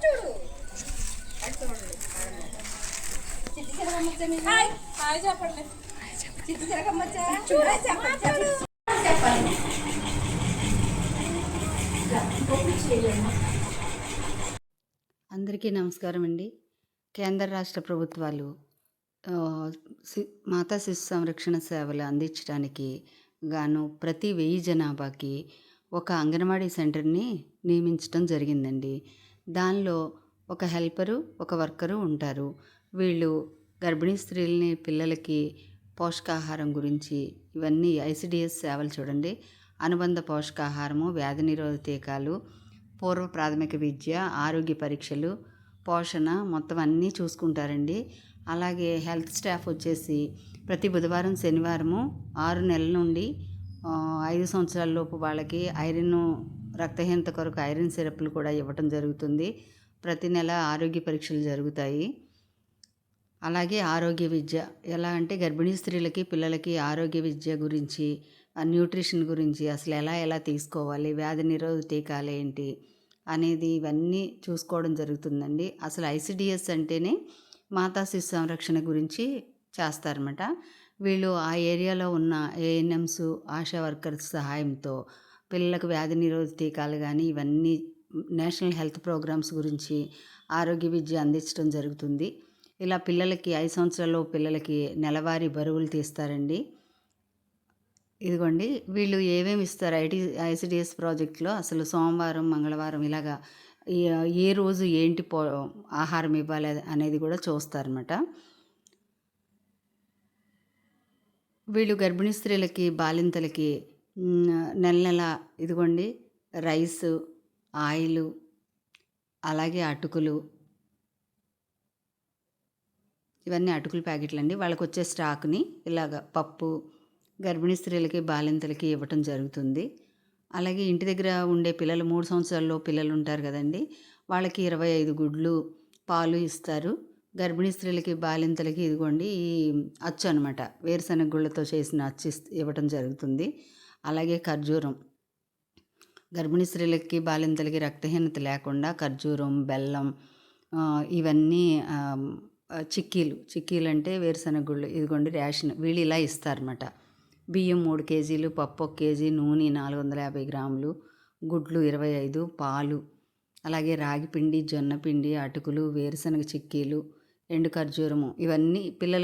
చూడు. అందరికీ నమస్కారం అండి. కేంద్ర రాష్ట్ర ప్రభుత్వాలు మాతా శిశు సంరక్షణ సేవలు అందించడానికి గాను ప్రతి వెయ్యి జనాభాకి ఒక అంగన్వాడీ సెంటర్ని నియమించడం జరిగిందండి. దానిలో ఒక హెల్పరు ఒక వర్కరు ఉంటారు. వీళ్ళు గర్భిణీ స్త్రీలని పిల్లలకి పోషకాహారం గురించి ఇవన్నీ ఐసిడిఎస్ సేవలు చూడండి. అనుబంధ పోషకాహారము వ్యాధి నిరోధ టీకాలు పూర్వ ప్రాథమిక విద్య ఆరోగ్య పరీక్షలు పోషణ మొత్తం అన్నీ చూసుకుంటారండి. అలాగే హెల్త్ స్టాఫ్ వచ్చేసి ప్రతి బుధవారం శనివారము ఆరు నెలల నుండి ఐదు సంవత్సరాల లోపు వాళ్ళకి ఐరన్ రక్తహీనత కొరకు ఐరన్ సిరప్లు కూడా ఇవ్వటం జరుగుతుంది. ప్రతి నెల ఆరోగ్య పరీక్షలు జరుగుతాయి. అలాగే ఆరోగ్య విద్య. ఎలా అంటే గర్భిణీ స్త్రీలకి పిల్లలకి ఆరోగ్య విద్య గురించి ఆ న్యూట్రిషన్ గురించి అసలు ఎలా ఎలా తీసుకోవాలి వ్యాధి నిరోధక టీకాలు ఏంటి అనేది ఇవన్నీ చూసుకోవడం జరుగుతుందండి. అసలు ఐసిడిఎస్ అంటేనే మాతా శిశు సంరక్షణ గురించి చేస్తారన్నమాట. వీళ్ళు ఆ ఏరియాలో ఉన్న ఏఎన్ఎంస్ ఆశా వర్కర్స్ సహాయంతో పిల్లలకు వ్యాధి నిరోధక టీకాలు కానీ ఇవన్నీ నేషనల్ హెల్త్ ప్రోగ్రామ్స్ గురించి ఆరోగ్య విద్య అందించడం జరుగుతుంది. ఇలా పిల్లలకి ఐదు సంవత్సరాల్లో పిల్లలకి నెలవారీ బరువులు తీస్తారండి. ఇదిగోండి వీళ్ళు ఏమేమి ఇస్తారు? ఐటీ ఐసిడిఎస్ ప్రాజెక్ట్లో అసలు సోమవారం మంగళవారం ఇలాగా ఏ- రోజు ఏంటి పో ఆహారం ఇవ్వాలి అనేది కూడా చూస్తారన్నమాట. వీళ్ళు గర్భిణీ స్త్రీలకి బాలింతలకి నెల నెల ఇదిగోండి రైసు ఆయిలు అలాగే అటుకులు. ఇవన్నీ అటుకుల ప్యాకెట్లు అండి వాళ్ళకి వచ్చే స్టాక్ని ఇలాగ పప్పు గర్భిణీ స్త్రీలకి బాలింతలకి ఇవ్వటం జరుగుతుంది. అలాగే ఇంటి దగ్గర ఉండే పిల్లలు మూడు సంవత్సరాల్లో పిల్లలు ఉంటారు కదండి వాళ్ళకి ఇరవై ఐదు గుడ్లు పాలు ఇస్తారు. గర్భిణీ స్త్రీలకి బాలింతలకి ఇదిగోండి ఈ అచ్చు అనమాట వేరుశనగ గుళ్ళతో చేసిన అచ్చు ఇవ్వటం జరుగుతుంది. అలాగే ఖర్జూరం. గర్భిణీ స్త్రీలకి బాలింతలకి రక్తహీనత లేకుండా ఖర్జూరం బెల్లం ఇవన్నీ చిక్కీలు. చిక్కీలు అంటే వేరుశనగ గుళ్ళు ఇదిగోండి రేషన్. వీళ్ళు ఇలా ఇస్తారన్నమాట. బియ్యం మూడు కేజీలు పప్పు ఒక కేజీ నూనె నాలుగు వందల యాభై గ్రాములు గుడ్లు ఇరవై ఐదు పాలు అలాగే రాగి పిండి జొన్న పిండి అటుకులు వేరుశనగ చిక్కీలు ఎండు ఖర్జూరము. ఇవన్నీ పిల్లల